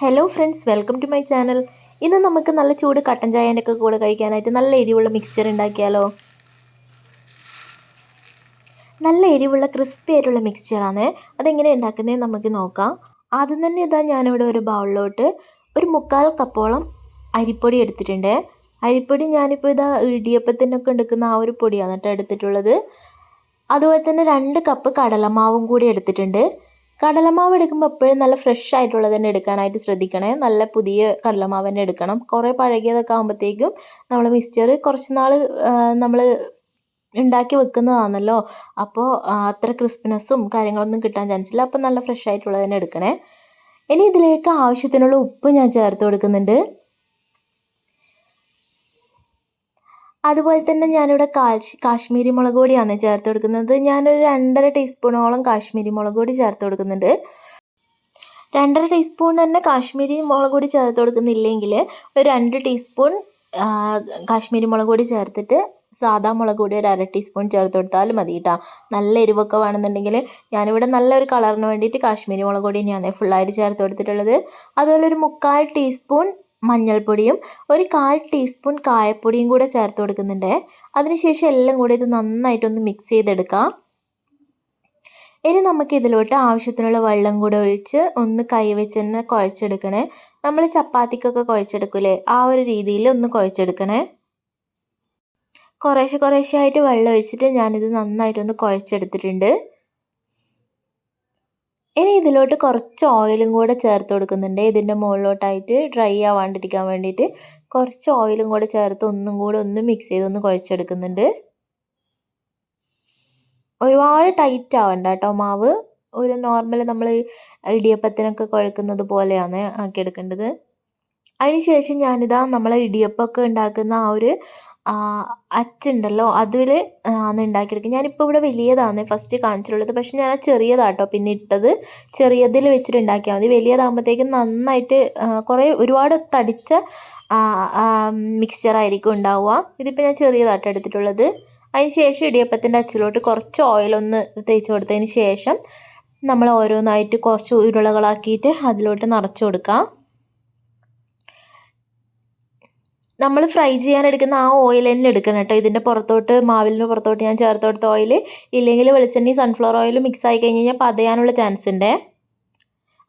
Hello friends welcome to my channel ഇന്ന് നമുക്ക് നല്ല ചൂട് കട്ടൻ ചായന്റെ ഒക്കെ കൂടെ കഴിക്കാനായിട്ട് നല്ല എരിവുള്ള മിക്സ്ചർ ഉണ്ടാക്കിയാലോ? നല്ല എരിവുള്ള ക്രിസ്പി ആയിട്ടുള്ള മിക്സ്ചറാണ് അതെങ്ങനെ ഉണ്ടാക്കുന്നത് നമുക്ക് നോക്കാം. ആദ്യം തന്നെ ഇതാ ഞാനിവിടെ ഒരു ബൗളിലോട്ട് ഒരു മുക്കാൽ കപ്പോളം അരിപ്പൊടി എടുത്തിട്ടുണ്ട്. അരിപ്പൊടി ഞാനിപ്പോൾ ഇതാ ഇടിയപ്പത്തിനൊക്കെ എടുക്കുന്ന ആ ഒരു പൊടിയാണ് കേട്ടോ എടുത്തിട്ടുള്ളത്. അതുപോലെ തന്നെ രണ്ട് കപ്പ് കടലമാവും കൂടി എടുത്തിട്ടുണ്ട്. കടലമാവ് എടുക്കുമ്പോൾ എപ്പോഴും നല്ല ഫ്രഷ് ആയിട്ടുള്ളത് തന്നെ എടുക്കാനായിട്ട് ശ്രദ്ധിക്കണേ. നല്ല പുതിയ കടലമാവ് തന്നെ എടുക്കണം. കുറേ പഴകിയതൊക്കെ ആകുമ്പോഴത്തേക്കും നമ്മൾ മിക്സ്ചർ കുറച്ച് നാൾ നമ്മൾ ഉണ്ടാക്കി വെക്കുന്നതാണല്ലോ. അപ്പോൾ അത്ര ക്രിസ്പിനെസ്സും കാര്യങ്ങളൊന്നും കിട്ടാൻ ചാൻസ് ഇല്ല. അപ്പോൾ നല്ല ഫ്രഷ് ആയിട്ടുള്ളത് തന്നെ എടുക്കണേ. ഇനി ഇതിലേക്ക് ആവശ്യത്തിനുള്ള ഉപ്പ് ഞാൻ ചേർത്ത് കൊടുക്കുന്നുണ്ട്. അതുപോലെ തന്നെ ഞാനിവിടെ കാശ് കാശ്മീരി മുളക് പൊടിയാണ് ചേർത്ത് കൊടുക്കുന്നത്. ഞാനൊരു രണ്ടര ടീസ്പൂണോളം കാശ്മീരി മുളക് പൊടി ചേർത്ത് കൊടുക്കുന്നുണ്ട്. രണ്ടര ടീസ്പൂൺ തന്നെ കാശ്മീരി മുളക് പൊടി ചേർത്ത് കൊടുക്കുന്നില്ലെങ്കിൽ ഒരു രണ്ട് ടീസ്പൂൺ കാശ്മീരി മുളക് പൊടി ചേർത്തിട്ട് സാധാ മുളക് പൊടി ഒരു അര ടീസ്പൂൺ ചേർത്ത് കൊടുത്താലും മതി കേട്ടോ. നല്ല എരിവൊക്കെ വേണമെന്നുണ്ടെങ്കിൽ ഞാനിവിടെ നല്ലൊരു കളറിന് വേണ്ടിയിട്ട് കാശ്മീരി മുളക് പൊടി തന്നെയാണ് ഫുള്ളായിട്ട് ചേർത്ത് കൊടുത്തിട്ടുള്ളത്. അതുപോലെ ഒരു മുക്കാൽ ടീസ്പൂൺ മഞ്ഞൾപ്പൊടിയും ഒരു കാൽ ടീസ്പൂൺ കായപ്പൊടിയും കൂടെ ചേർത്ത് കൊടുക്കുന്നുണ്ട്. അതിനുശേഷം എല്ലാം കൂടി ഇത് നന്നായിട്ടൊന്ന് മിക്സ് ചെയ്തെടുക്കാം. ഇനി നമുക്ക് ഇതിലോട്ട് ആവശ്യത്തിനുള്ള വെള്ളം കൂടെ ഒഴിച്ച് ഒന്ന് കൈവച്ച് തന്നെ കുഴച്ചെടുക്കണേ. നമ്മൾ ചപ്പാത്തിക്കൊക്കെ കുഴച്ചെടുക്കൂലേ? ആ ഒരു രീതിയിൽ ഒന്ന് കുഴച്ചെടുക്കണേ. കുറേശ്ശെ കുറേശ്ശെ ആയിട്ട് വെള്ളം ഒഴിച്ചിട്ട് ഞാനിത് നന്നായിട്ടൊന്ന് കുഴച്ചെടുത്തിട്ടുണ്ട്. ഇനി ഇതിലോട്ട് കുറച്ച് ഓയിലും കൂടെ ചേർത്ത് കൊടുക്കുന്നുണ്ട്. ഇതിന്റെ മുകളിലോട്ടായിട്ട് ഡ്രൈ ആവാണ്ടിരിക്കാൻ വേണ്ടിയിട്ട് കുറച്ച് ഓയിലും കൂടെ ചേർത്ത് ഒന്നും കൂടെ ഒന്ന് മിക്സ് ചെയ്ത് ചെയ്തൊന്ന് കുഴച്ചെടുക്കുന്നുണ്ട്. ഒരുപാട് ടൈറ്റ് ആവണ്ട കേട്ടോ മാവ്. ഒരു നോർമൽ നമ്മൾ ഇടിയപ്പത്തിനൊക്കെ കുഴക്കുന്നത് പോലെയാണ് ആക്കിയെടുക്കേണ്ടത്. അതിന് ശേഷം ഞാനിതാ നമ്മൾ ഇടിയപ്പമൊക്കെ ഉണ്ടാക്കുന്ന ആ ഒരു അച്ചുണ്ടല്ലോ അതിൽ ആണ് ഉണ്ടാക്കിയെടുക്കുക ഞാനിപ്പോൾ ഇവിടെ വലിയതാണ് ഫസ്റ്റ് കാണിച്ചിട്ടുള്ളത്. പക്ഷെ ഞാൻ ചെറിയതാട്ടോ പിന്നെ ഇട്ടത്. ചെറിയതിൽ വെച്ചിട്ട് ഉണ്ടാക്കിയാൽ മതി. വലിയതാകുമ്പോഴത്തേക്കും നന്നായിട്ട് കുറേ ഒരുപാട് തടിച്ച മിക്സ്ചറായിരിക്കും ഉണ്ടാവുക. ഇതിപ്പോൾ ഞാൻ ചെറിയതാട്ടോ എടുത്തിട്ടുള്ളത്. അതിന് ശേഷം ഇടിയപ്പത്തിന്റെ അച്ചിലോട്ട് കുറച്ച് ഓയിലൊന്ന് തേച്ച് കൊടുത്തതിന് ശേഷം നമ്മൾ ഓരോന്നായിട്ട് കുറച്ച് ഉരുളകളാക്കിയിട്ട് അതിലോട്ട് നിറച്ച് കൊടുക്കാം. നമ്മൾ ഫ്രൈ ചെയ്യാൻ എടുക്കുന്ന ആ ഓയിൽ തന്നെ എടുക്കണം കേട്ടോ. ഇതിന്റെ പുറത്തോട്ട് മാവിലിന് പുറത്തോട്ട് ഞാൻ ചേർത്ത് കൊടുത്ത ഓയിൽ ഇല്ലെങ്കിൽ വെളിച്ചെണ്ണയും സൺഫ്ലവർ ഓയിലും മിക്സ് ആയി കഴിഞ്ഞ് കഴിഞ്ഞാൽ പതയാനുള്ള ചാൻസ് ഉണ്ട്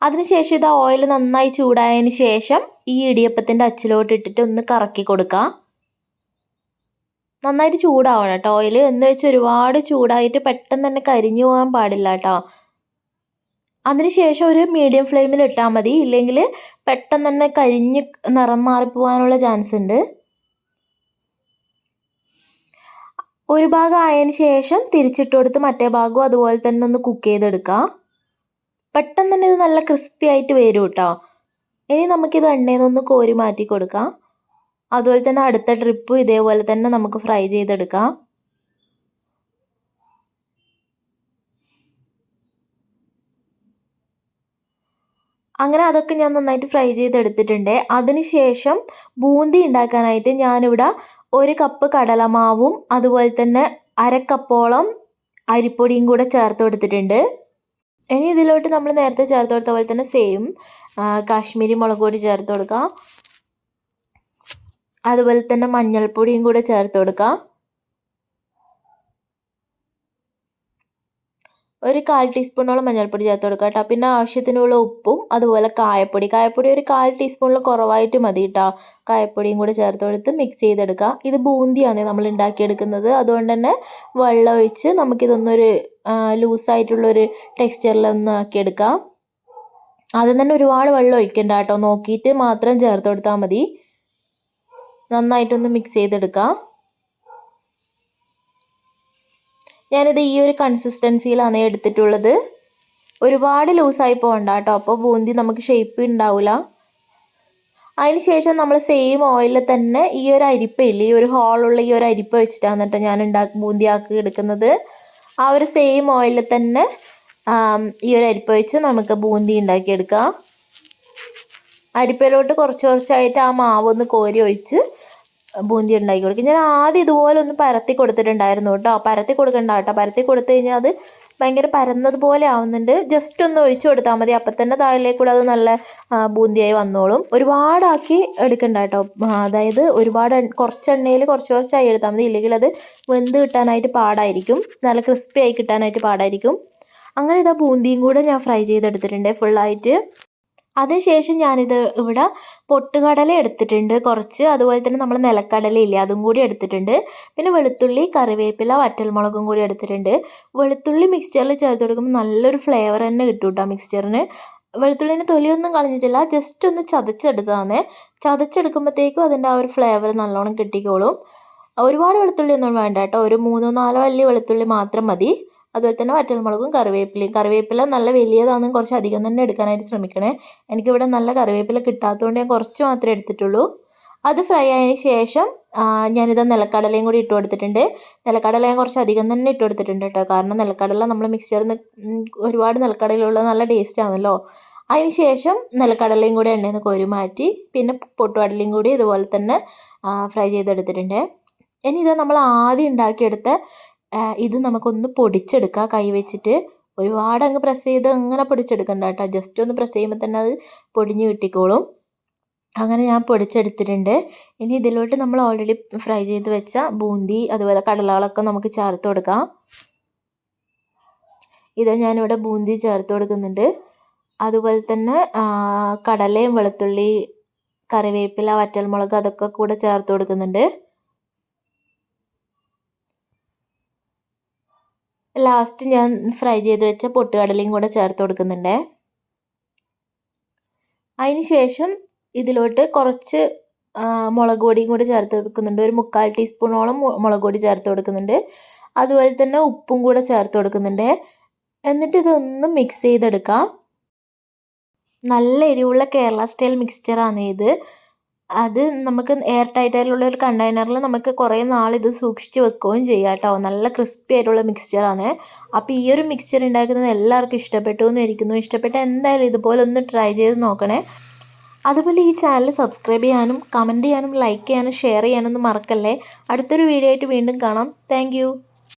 അതിനുശേഷം ഇത് ഓയിൽ നന്നായി ചൂടായതിന് ശേഷം ഈ ഇടിയപ്പത്തിന്റെ അച്ചിലോട്ട് ഇട്ടിട്ട് ഒന്ന് കറക്കി കൊടുക്കുക നന്നായിട്ട് ചൂടാവണം കേട്ടോ. ഓയിൽ എന്ന് വെച്ച് ഒരുപാട് ചൂടായിട്ട് പെട്ടെന്ന് തന്നെ കരിഞ്ഞു പോകാൻ പാടില്ല കേട്ടോ. അതിനുശേഷം ഒരു മീഡിയം ഫ്ലെയിമിൽ ഇട്ടാൽ മതി. ഇല്ലെങ്കിൽ പെട്ടെന്ന് തന്നെ കരിഞ്ഞ് നിറം മാറിപ്പോവാനുള്ള ചാൻസ് ഉണ്ട്. ഒരു ഭാഗം ആയതിന് ശേഷം തിരിച്ചിട്ട് കൊടുത്ത് മറ്റേ ഭാഗവും അതുപോലെ തന്നെ ഒന്ന് കുക്ക് ചെയ്തെടുക്കാം. പെട്ടെന്ന് തന്നെ ഇത് നല്ല ക്രിസ്പി ആയിട്ട് വരും കേട്ടോ ഇനി നമുക്കിത് എണ്ണയിൽ കോരി മാറ്റി കൊടുക്കാം. അതുപോലെ തന്നെ അടുത്ത ട്രിപ്പ് ഇതേപോലെ തന്നെ നമുക്ക് ഫ്രൈ ചെയ്തെടുക്കാം. അങ്ങനെ അതൊക്കെ ഞാൻ നന്നായിട്ട് ഫ്രൈ ചെയ്തെടുത്തിട്ടുണ്ട്. അതിനുശേഷം ബൂന്തി ഉണ്ടാക്കാനായിട്ട് ഞാനിവിടെ ഒരു കപ്പ് കടലമാവും അതുപോലെ തന്നെ അരക്കപ്പോളം കപ്പോളം അരിപ്പൊടിയും കൂടെ ചേർത്ത് കൊടുത്തിട്ടുണ്ട്. ഇനി ഇതിലോട്ട് നമ്മൾ നേരത്തെ ചേർത്ത് കൊടുത്ത പോലെ തന്നെ സെയിം കാശ്മീരി മുളക് പൊടി ചേർത്ത് കൊടുക്കുക അതുപോലെ തന്നെ മഞ്ഞൾപ്പൊടിയും കൂടെ ചേർത്ത് കൊടുക്കുക ഒരു കാൽ ടീസ്പൂണോളം മഞ്ഞൾപ്പൊടി ചേർത്ത് കൊടുക്കുക കേട്ടോ. പിന്നെ ആവശ്യത്തിനുള്ള ഉപ്പും അതുപോലെ കായപ്പൊടി. കായപ്പൊടി ഒരു കാൽ ടീസ്പൂണിൽ കുറവായിട്ട് മതി കേട്ടോ. കായപ്പൊടിയും കൂടി ചേർത്ത് കൊടുത്ത് മിക്സ് ചെയ്തെടുക്കുക. ഇത് ബൂന്തിയാണ് നമ്മൾ ഉണ്ടാക്കിയെടുക്കുന്നത്. അതുകൊണ്ട് തന്നെ വെള്ളം ഒഴിച്ച് നമുക്കിതൊന്നൊരു ലൂസായിട്ടുള്ളൊരു ടെക്സ്ചറിലൊന്ന് ആക്കിയെടുക്കാം. ആദ്യം തന്നെ ഒരുപാട് വെള്ളം ഒഴിക്കണ്ട കേട്ടോ. നോക്കിയിട്ട് മാത്രം ചേർത്ത് കൊടുത്താൽ മതി. നന്നായിട്ടൊന്ന് മിക്സ് ചെയ്തെടുക്കാം. ഞാനിത് ഈ ഒരു കൺസിസ്റ്റൻസിയിലാണ് എടുത്തിട്ടുള്ളത്. ഒരുപാട് ലൂസായി പോകണ്ട കേട്ടോ അപ്പോൾ ബൂന്തി നമുക്ക് ഷേപ്പ് ഉണ്ടാവില്ല അതിന് ശേഷം നമ്മൾ സെയിം ഓയിലിൽ തന്നെ ഈ ഒരു അരിപ്പ ഇല്ലേ ഈ ഒരു ഹോളുള്ള ഈ ഒരു അരിപ്പ വെച്ചിട്ടാണ് കേട്ടോ ഞാൻ ഉണ്ടാക്കി ബൂന്തി ആക്കി എടുക്കുന്നത്. ആ ഒരു സെയിം ഓയിലിൽ തന്നെ ഈ ഒരു അരിപ്പ വെച്ച് നമുക്ക് ബൂന്തി ഉണ്ടാക്കിയെടുക്കാം അരിപ്പയിലോട്ട് കുറച്ച് കുറച്ചായിട്ട് ആ മാവ് ഒന്ന് കോരി ഒഴിച്ച് ബൂന്തി ഉണ്ടാക്കി കൊടുക്കും ഞാൻ ആദ്യം ഇതുപോലെ ഒന്ന് പരത്തി കൊടുത്തിട്ടുണ്ടായിരുന്നു കേട്ടോ. പരത്തി കൊടുക്കണ്ട കേട്ടോ. പരത്തി കൊടുത്തു കഴിഞ്ഞാൽ അത് ഭയങ്കര പരന്നതുപോലെ ആവുന്നുണ്ട്. ജസ്റ്റ് ഒന്ന് ഒഴിച്ചു കൊടുത്താൽ മതി. അപ്പം തന്നെ താഴിലേക്കൂടെ അത് നല്ല ബൂന്തിയായി വന്നോളും. ഒരുപാടാക്കി എടുക്കണ്ട കേട്ടോ. അതായത് ഒരുപാട് കുറച്ച് എണ്ണയിൽ കുറച്ച് കുറച്ചായി എടുത്താൽ മതി. ഇല്ലെങ്കിൽ അത് വെന്ത് കിട്ടാനായിട്ട് പാടായിരിക്കും. നല്ല ക്രിസ്പി ആയി കിട്ടാനായിട്ട് പാടായിരിക്കും. അങ്ങനെ ഇതാ ബൂന്തിയും കൂടെ ഞാൻ ഫ്രൈ ചെയ്തെടുത്തിട്ടുണ്ട്. ഫുള്ളായിട്ട് അതിനുശേഷം ഞാനിത് ഇവിടെ പൊട്ടുകടല എടുത്തിട്ടുണ്ട്. കുറച്ച് അതുപോലെ തന്നെ നമ്മൾ നിലക്കടല ഇല്ലേ അതും കൂടി എടുത്തിട്ടുണ്ട്. പിന്നെ വെളുത്തുള്ളി കറിവേപ്പില വറ്റൽമുളകും കൂടി എടുത്തിട്ടുണ്ട്. വെളുത്തുള്ളി മിക്സ്ചറിൽ ചേർത്ത് കൊടുക്കുമ്പോൾ നല്ലൊരു ഫ്ലേവർ തന്നെ കിട്ടും കേട്ടോ മിക്സ്ചറിന് വെളുത്തുള്ളിന്റെ തൊലിയൊന്നും കളഞ്ഞിട്ടില്ല ജസ്റ്റ് ഒന്ന് ചതച്ചെടുത്തതാണ് ചതച്ചെടുക്കുമ്പോഴത്തേക്കും അതിന്റെ ആ ഒരു ഫ്ലേവർ നല്ലോണം കിട്ടിക്കോളും. ഒരുപാട് വെളുത്തുള്ളി ഒന്നും വേണ്ട കേട്ടോ. ഒരു മൂന്നോ നാലോ വലിയ വെളുത്തുള്ളി മാത്രം മതി. അതുപോലെ തന്നെ വറ്റൽമുളകും കറിവേപ്പിലയും. കറിവേപ്പില നല്ല വലിയതാണ് കുറച്ച് അധികം തന്നെ എടുക്കാനായിട്ട് ശ്രമിക്കണേ. എനിക്കിവിടെ നല്ല കറിവേപ്പില കിട്ടാത്തതുകൊണ്ട് ഞാൻ കുറച്ച് മാത്രമേ എടുത്തിട്ടുള്ളൂ. അത് ഫ്രൈ ആയതിന് ശേഷം ഞാനിത് നിലക്കടലയും കൂടി ഇട്ട് കൊടുത്തിട്ടുണ്ട്. നിലക്കടല ഞാൻ കുറച്ച് അധികം തന്നെ ഇട്ട് കൊടുത്തിട്ടുണ്ട് കേട്ടോ. കാരണം നിലക്കടല നമ്മൾ മിക്സ്ചറിൽ ഒരുപാട് നിലക്കടലുള്ള നല്ല ടേസ്റ്റ് ആണല്ലോ. അതിന് ശേഷം നിലക്കടലയും കൂടി എണ്ണയിൽ നിന്ന് കോരി മാറ്റി പിന്നെ പൊട്ടുകടലയും കൂടി ഇതുപോലെ തന്നെ ഫ്രൈ ചെയ്തെടുത്തിട്ടുണ്ട്. ഇനി ഇത് നമ്മൾ ആദ്യം ഉണ്ടാക്കിയെടുത്ത ഇത് നമുക്കൊന്ന് പൊടിച്ചെടുക്കാം. കൈ വെച്ചിട്ട് ഒരുപാട് അങ്ങ് പ്രസ് ചെയ്ത് അങ്ങനെ പൊടിച്ചെടുക്കണ്ട കേട്ടോ. ജസ്റ്റ് ഒന്ന് പ്രസ് ചെയ്യുമ്പോൾ തന്നെ അത് പൊടിഞ്ഞ് കിട്ടിക്കോളും. അങ്ങനെ ഞാൻ പൊടിച്ചെടുത്തിട്ടുണ്ട്. ഇനി ഇതിലോട്ട് നമ്മൾ ഓൾറെഡി ഫ്രൈ ചെയ്ത് വെച്ച ബൂന്തി അതുപോലെ കടലകളൊക്കെ നമുക്ക് ചേർത്ത് കൊടുക്കാം. ഇത് ഞാനിവിടെ ബൂന്തി ചേർത്ത് കൊടുക്കുന്നുണ്ട്. അതുപോലെ തന്നെ കടലയും വെളുത്തുള്ളി കറിവേപ്പില വറ്റൽമുളക് അതൊക്കെ കൂടെ ചേർത്ത് കൊടുക്കുന്നുണ്ട്. ലാസ്റ്റ് ഞാൻ ഫ്രൈ ചെയ്ത് വെച്ച പൊട്ടുകടലയും കൂടെ ചേർത്ത് കൊടുക്കുന്നുണ്ട്. അതിന് ശേഷം ഇതിലോട്ട് കുറച്ച് മുളക് പൊടിയും കൂടി ചേർത്ത് കൊടുക്കുന്നുണ്ട്. ഒരു മുക്കാൽ ടീസ്പൂണോളം മുളക് പൊടി ചേർത്ത് കൊടുക്കുന്നുണ്ട്. അതുപോലെ തന്നെ ഉപ്പും കൂടെ ചേർത്ത് കൊടുക്കുന്നുണ്ട്. എന്നിട്ട് ഇതൊന്ന് മിക്സ് ചെയ്തെടുക്കാം. നല്ല എരിവുള്ള കേരള സ്റ്റൈൽ മിക്സ്ചറാണ് ഇത്. അത് നമുക്ക് എയർ ടൈറ്റ് ആയിട്ടുള്ള ഒരു കണ്ടെയ്നറിൽ നമുക്ക് കുറേ നാൾ ഇത് സൂക്ഷിച്ച് വെക്കുകയും ചെയ്യാം കേട്ടോ. നല്ല ക്രിസ്പി ആയിട്ടുള്ള മിക്സ്ചറാണ് അപ്പോൾ ഈ ഒരു മിക്സ്ചർ ഉണ്ടാക്കുന്നത് എല്ലാവർക്കും ഇഷ്ടപ്പെട്ടു എന്ന് ഇരിക്കുന്നു ഇഷ്ടപ്പെട്ട എന്തായാലും ഇതുപോലെ ഒന്ന് ട്രൈ ചെയ്ത് നോക്കണേ. അതുപോലെ ഈ ചാനൽ സബ്സ്ക്രൈബ് ചെയ്യാനും കമന്റ് ചെയ്യാനും ലൈക്ക് ചെയ്യാനും ഷെയർ ചെയ്യാനൊന്നും മറക്കല്ലേ. അടുത്തൊരു വീഡിയോ ആയിട്ട് വീണ്ടും കാണാം. താങ്ക്